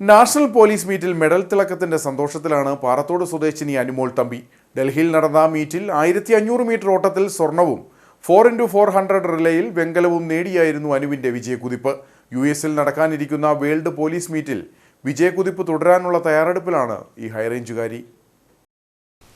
National police മീറ്റിൽ medal തിളക്കത്തിന്റെ സന്തോഷത്തിലാണ് പാറത്തോട് സ്വദേശിനി അനുമോൾ തമ്പി. ഡൽഹിയിൽ നടന്ന മീറ്റിൽ ആയിരത്തി അഞ്ഞൂറ് മീറ്റർ ഓട്ടത്തിൽ സ്വർണവും ഫോർ ഇന്റു ഫോർ ഹൺഡ്രഡ് റിലേയിൽ വെങ്കലവും നേടിയായിരുന്നു അനുവിന്റെ വിജയക്കുതിപ്പ് യു എസിൽ നടക്കാനിരിക്കുന്ന വേൾഡ് പോലീസ് മീറ്റിൽ വിജയക്കുതിപ്പ് തുടരാനുള്ള തയ്യാറെടുപ്പിലാണ് ഈ ഹൈറേഞ്ചുകാരി.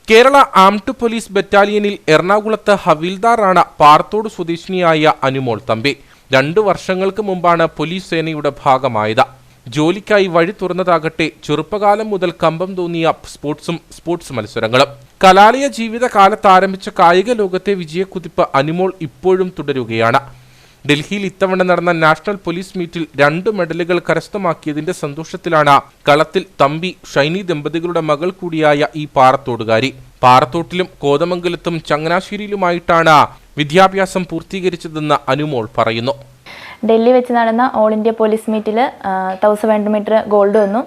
കേരള ആംഡ് പോലീസ് ബറ്റാലിയനിൽ എറണാകുളത്ത് ഹവിൽദാറാണ് പാറത്തോട് സ്വദേശിനിയായ അനുമോൾ തമ്പി. രണ്ടു വർഷങ്ങൾക്ക് മുമ്പാണ് പോലീസ് സേനയുടെ ഭാഗമായത്. ജോലിക്കായി വഴി തുറന്നതാകട്ടെ ചെറുപ്പകാലം മുതൽ കമ്പം തോന്നിയ സ്പോർട്സും സ്പോർട്സ് മത്സരങ്ങളും. കലാലയ ജീവിതകാലത്ത് ആരംഭിച്ച കായിക ലോകത്തെ വിജയക്കുതിപ്പ് അനിമോൾ ഇപ്പോഴും തുടരുകയാണ്. ഡൽഹിയിൽ ഇത്തവണ നടന്ന നാഷണൽ പോലീസ് മീറ്റിൽ രണ്ട് മെഡലുകൾ കരസ്ഥമാക്കിയതിന്റെ സന്തോഷത്തിലാണ് കളത്തിൽ തമ്പി ഷൈനി ദമ്പതികളുടെ മകൾ കൂടിയായ ഈ പാറത്തോടുകാരി. പാറത്തോട്ടിലും കോതമംഗലത്തും ചങ്ങനാശ്ശേരിയിലുമായിട്ടാണ് വിദ്യാഭ്യാസം പൂർത്തീകരിച്ചതെന്ന് അനുമോൾ പറയുന്നു. ഡൽഹി വെച്ച് നടന്ന ഓൾ ഇന്ത്യ പോലീസ് മീറ്റിൽ തൗസൻഡ് ഹൺഡ്രഡ് മീറ്റർ ഗോൾഡ് വന്നു.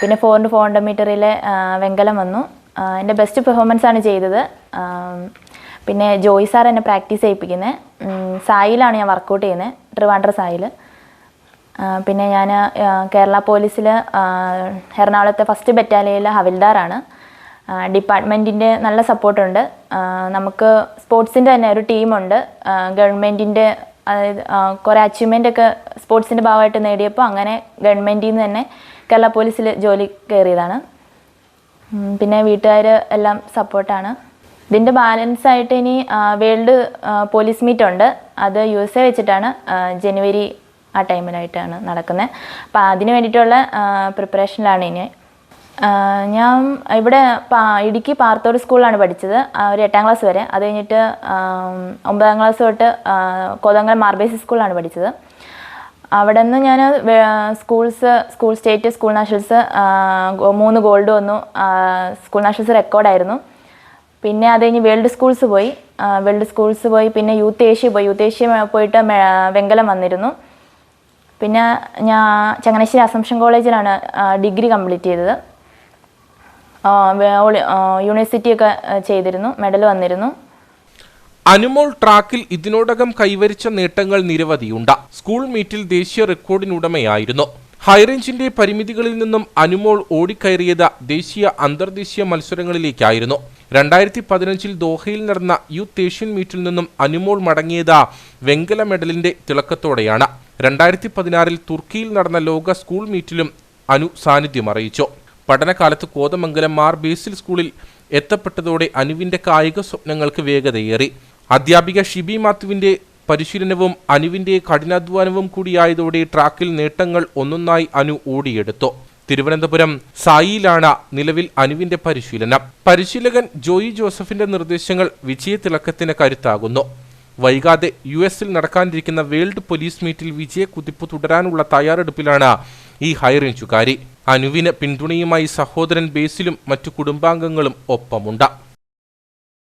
പിന്നെ ഫോർ ഇന്റു ഫോർ ഹൺഡ്രഡ് മീറ്ററിലെ വെങ്കലം വന്നു. എന്റെ ബെസ്റ്റ് പെർഫോമൻസ് ആണ് ചെയ്തത്. പിന്നെ ജോയ് സാർ എന്നെ പ്രാക്ടീസ് ചെയ്യിപ്പിക്കുന്നത് സായിലാണ് ഞാൻ വർക്കൗട്ട് ചെയ്യുന്നത് ട്രിവാൻഡ്ര സായിൽ പിന്നെ ഞാൻ കേരള പോലീസിൽ എറണാകുളത്തെ ഫസ്റ്റ് ബറ്റാലിയനിലെ ഹവിൽദാറാണ് ഡിപ്പാർട്ട്മെന്റിന്റെ നല്ല സപ്പോർട്ടുണ്ട് നമുക്ക് സ്പോർട്സിന്റെ തന്നെ ഒരു ടീമുണ്ട് ഗവൺമെന്റിന്റെ അതായത് കുറേ അച്ചീവ്മെന്റ് ഒക്കെ സ്പോർട്സിന്റെ ഭാഗമായിട്ട് നേടിയപ്പോൾ അങ്ങനെ ഗവൺമെന്റിൽ നിന്ന് തന്നെ കേരള പോലീസിൽ ജോലി കയറിയതാണ് പിന്നെ വീട്ടുകാർ എല്ലാം സപ്പോർട്ടാണ് ഇതിന്റെ ബാലൻസ് ആയിട്ട് ഇനി വേൾഡ് പോലീസ് മീറ്റ് ഉണ്ട്. അത് യു എസ് എ വെച്ചിട്ടാണ് ജനുവരി ആ ടൈമിലായിട്ടാണ് നടക്കുന്നത് അപ്പോൾ അതിന് വേണ്ടിയിട്ടുള്ള പ്രിപ്പറേഷനിലാണ് ഇനി. ഞാൻ ഇവിടെ ഇടുക്കി പാർത്തോട് സ്കൂളിലാണ് പഠിച്ചത് ഒരു എട്ടാം ക്ലാസ് വരെ. അത് കഴിഞ്ഞിട്ട് ഒമ്പതാം ക്ലാസ് തൊട്ട് ആ, മാർബേസ് സ്കൂളിലാണ് പഠിച്ചത്. അവിടെ നിന്ന് ഞാൻ schools school state school nationals മൂന്ന് ഗോൾഡ് വന്നു. സ്കൂൾ നാഷണൽസ് റെക്കോർഡായിരുന്നു പിന്നെ അത് കഴിഞ്ഞ് വേൾഡ് സ്കൂൾസ് പോയി. വേൾഡ് സ്കൂൾസ് പോയി. പിന്നെ യൂത്ത് ഏഷ്യ പോയി. യൂത്ത് ഏഷ്യ പോയിട്ട് വെങ്കലം വന്നിരുന്നു. പിന്നെ ഞാൻ ചങ്ങനാശ്ശേരി അസംഷൻ കോളേജിലാണ് ഡിഗ്രി കംപ്ലീറ്റ് ചെയ്തത്. ആ, ഒക്കെ ചെയ്തിരുന്നു മെഡൽ വന്നിരുന്നു. അനുമോൾ ട്രാക്കിൽ ഇതിനോടകം കൈവരിച്ച നേട്ടങ്ങൾ നിരവധിയുണ്ട്. സ്കൂൾ മീറ്റിൽ ദേശീയ റെക്കോർഡിനുടമയായിരുന്നു. ഹൈറേഞ്ചിന്റെ പരിമിതികളിൽ നിന്നും അനുമോൾ ഓടിക്കയറിയത് ദേശീയ അന്തർദേശീയ മത്സരങ്ങളിലേക്കായിരുന്നു. രണ്ടായിരത്തി പതിനഞ്ചിൽ ദോഹയിൽ നടന്ന യൂത്ത് ഏഷ്യൻ മീറ്റിൽ നിന്നും അനുമോൾ മടങ്ങിയത് വെങ്കല മെഡലിന്റെ തിളക്കത്തോടെയാണ്. രണ്ടായിരത്തി പതിനാറിൽ തുർക്കിയിൽ നടന്ന ലോക സ്കൂൾ മീറ്റിലും അനു സാന്നിധ്യം അറിയിച്ചു. പഠനകാലത്ത് കോതമംഗലം മാർ ബേസിൽ സ്കൂളിൽ എത്തപ്പെട്ടതോടെ അനുവിന്റെ കായിക സ്വപ്നങ്ങൾക്ക് വേഗതയേറി. അധ്യാപിക ഷിബി മാത്യുവിന്റെ പരിശീലനവും അനുവിന്റെ കഠിനാധ്വാനവും കൂടിയായതോടെ ട്രാക്കിൽ നേട്ടങ്ങൾ ഒന്നൊന്നായി അനു ഓടിയെടുത്തു. തിരുവനന്തപുരം സായിയിലാണ് നിലവിൽ അനുവിന്റെ പരിശീലനം. പരിശീലകൻ ജോയി ജോസഫിന്റെ നിർദ്ദേശങ്ങൾ വിജയതിളക്കത്തിന് കരുത്താകുന്നു. വൈകാതെ യു എസിൽ നടക്കാനിരിക്കുന്ന വേൾഡ് പോലീസ് മീറ്റിൽ വിജയ കുതിപ്പ് തുടരാനുള്ള തയ്യാറെടുപ്പിലാണ് ഈ ഹൈറേഞ്ചുകാരി. അനുവിന് പിന്തുണയുമായി സഹോദരൻ ബേസിലും മറ്റു കുടുംബാംഗങ്ങളും ഒപ്പമുണ്ട്.